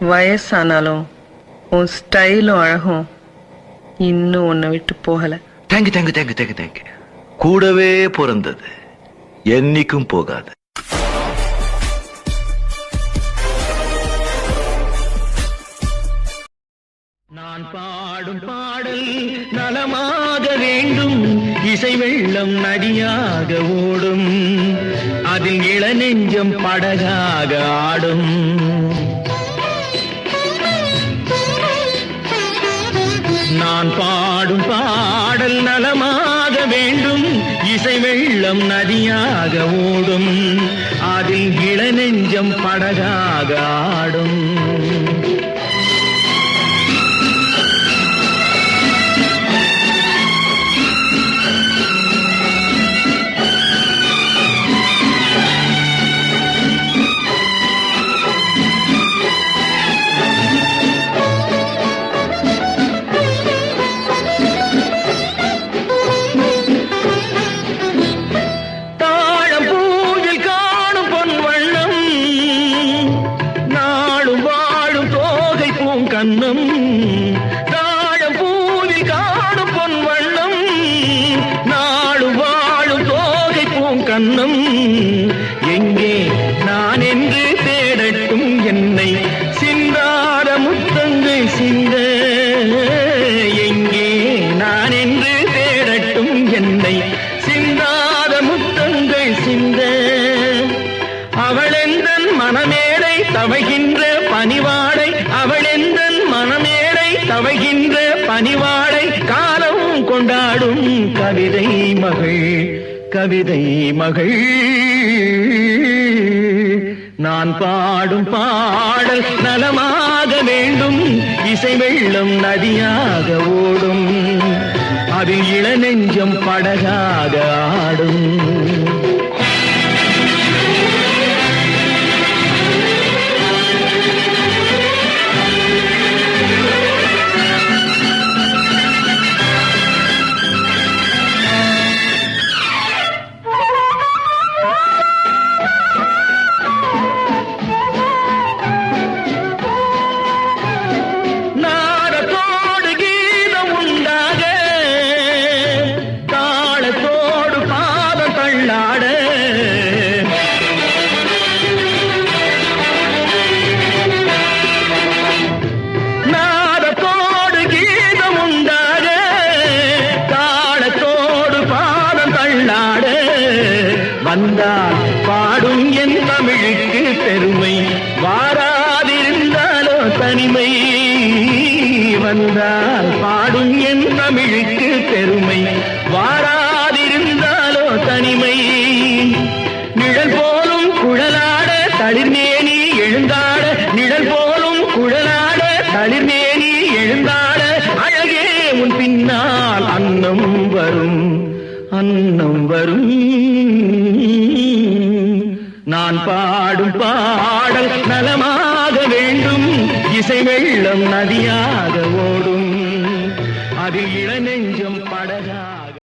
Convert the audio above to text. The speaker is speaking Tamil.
வயசானாலும் உன் ஸ்டைலும் அழகும். இன்னும் உன்னை விட்டு போகல. Thank you thank you thank you thank you thank you கூடவே பிறந்தது. என்னைக்கும் போகாது. நான் பாடும் பாடல் நலமாக வேண்டும். இசை வெள்ளம் நதியாக ஓடும். அதில் இளநெஞ்சம் படகாக ஆடும். நான் பாடும் பாடல் நலமாக வேண்டும். இசை வெள்ளம் நதியாக ஓடும். அதில் இளநெஞ்சம் படகாக ஆடும். வண்ணம். எங்கே நான் என்று தேடட்டும் என்னை சிந்தார முத்தங்கள் சிந்த. எங்கே நான் என்று தேடட்டும் என்னை சிந்தார முத்தங்கள் சிந்த. அவளெந்தன் மனமேடை தவகின்ற பணிவாடை அவளெந்தன் மனமேடை தவகின்ற பணிவாடை காலம் கொண்டாடும் கவிதை மகள். கவிதை மகள். நான் பாடும் பாடல் நலமாக வேண்டும். இசை வெள்ளம் நதியாக ஓடும். அதில் இளநெஞ்சம் படகாக ஆடும். பெருமை வாராதிருந்தாலோ தனிமை. வந்தால் பாடும் என் தமிழுக்கு பெருமை. வாராதிருந்தாலோ தனிமை. நிழல் போலும் குழலாட தளிர்மேனி எழுந்தாட. நிழல் போலும் குழலாட தளிர்மேனி எழுந்தாட. அழகே உன் பின்னால் அன்னம் வரும். அன்னம் வரும். நான் பாடும் பாடல் நலமாக வேண்டும். இசை வெள்ளம் நதியாக ஓடும். அதில் இளநெஞ்சம் படகா